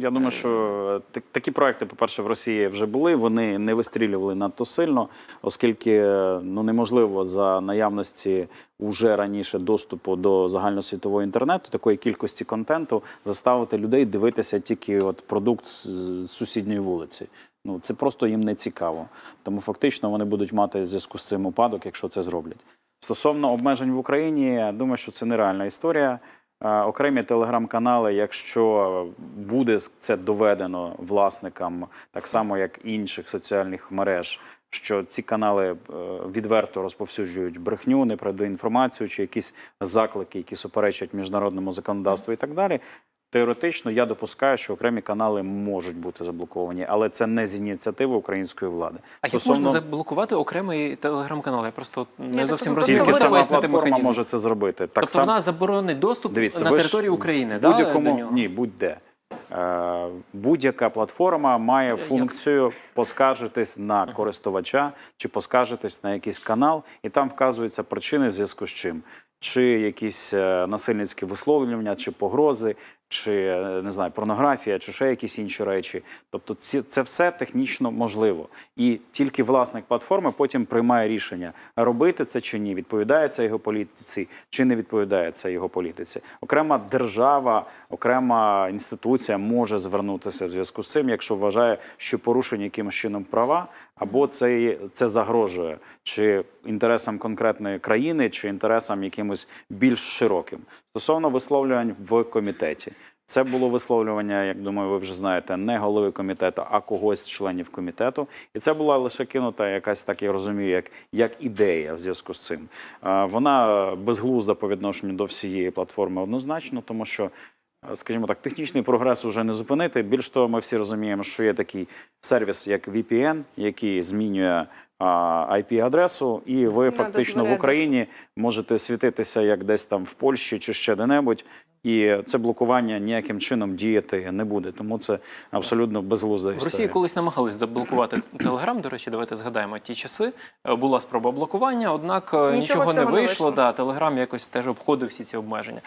Я думаю, що так- такі проекти, по-перше, в Росії вже були. Вони не вистрілювали надто сильно, оскільки е, ну неможливо за наявності уже раніше доступу до загальносвітового інтернету, такої кількості контенту, заставити людей дивитися тільки от продукт з сусідньої вулиці. Ну це просто їм не цікаво. Тому фактично вони будуть мати в зв'язку з цим упадок, якщо це зроблять. Стосовно обмежень в Україні, я думаю, що це нереальна історія. Е, Окремі телеграм-канали, якщо буде це доведено власникам, так само як інших соціальних мереж, що ці канали е, відверто розповсюджують брехню, неправду інформацію чи якісь заклики, які суперечать міжнародному законодавству і так далі. Теоретично я допускаю, що окремі канали можуть бути заблоковані, але це не з ініціативи української влади. А як можна заблокувати окремий телеграм-канал? Я просто не так зовсім розумію. тільки сама платформа механізм? може це зробити. Так Тобто само вона заборонить доступ Дивіться, на територію України, будь-якому до нього? ні, будь-де. Е, будь-яка платформа має функцію поскаржитись на користувача чи поскаржитись на якийсь канал, і там вказуються причини в зв'язку з чим. Чи якісь е, насильницькі висловлювання, чи погрози, чи е, не знаю, порнографія, чи ще якісь інші речі. Тобто, ці, це все технічно можливо. І тільки власник платформи потім приймає рішення, робити це чи ні, відповідає це його політиці, чи не відповідає це його політиці. Окрема держава, окрема інституція може звернутися в зв'язку з цим, якщо вважає, що порушені якимось чином права, або це, це загрожує чи інтересам конкретної країни, чи інтересам якимось більш широким. Стосовно висловлювань в комітеті. Це було висловлювання, як думаю, ви вже знаєте, не голови комітету, а когось з членів комітету. І це була лише кинута якась, так я розумію, як, як ідея в зв'язку з цим. Вона безглузда по відношенню до всієї платформи однозначно, тому що. Скажімо так, технічний прогрес вже не зупинити. Більш того, ми всі розуміємо, що є такий сервіс, як VPN, який змінює а, IP-адресу, і ви фактично в Україні можете світитися як десь там в Польщі чи ще де-небудь, і це блокування ніяким чином діяти не буде. Тому це абсолютно безглузда В. Росії колись намагались заблокувати Телеграм. До речі, давайте згадаємо ті часи. Е, Була спроба блокування, однак е, Нічого нічого, не не вийшло. Да, Телеграм якось теж обходив всі ці обмеження.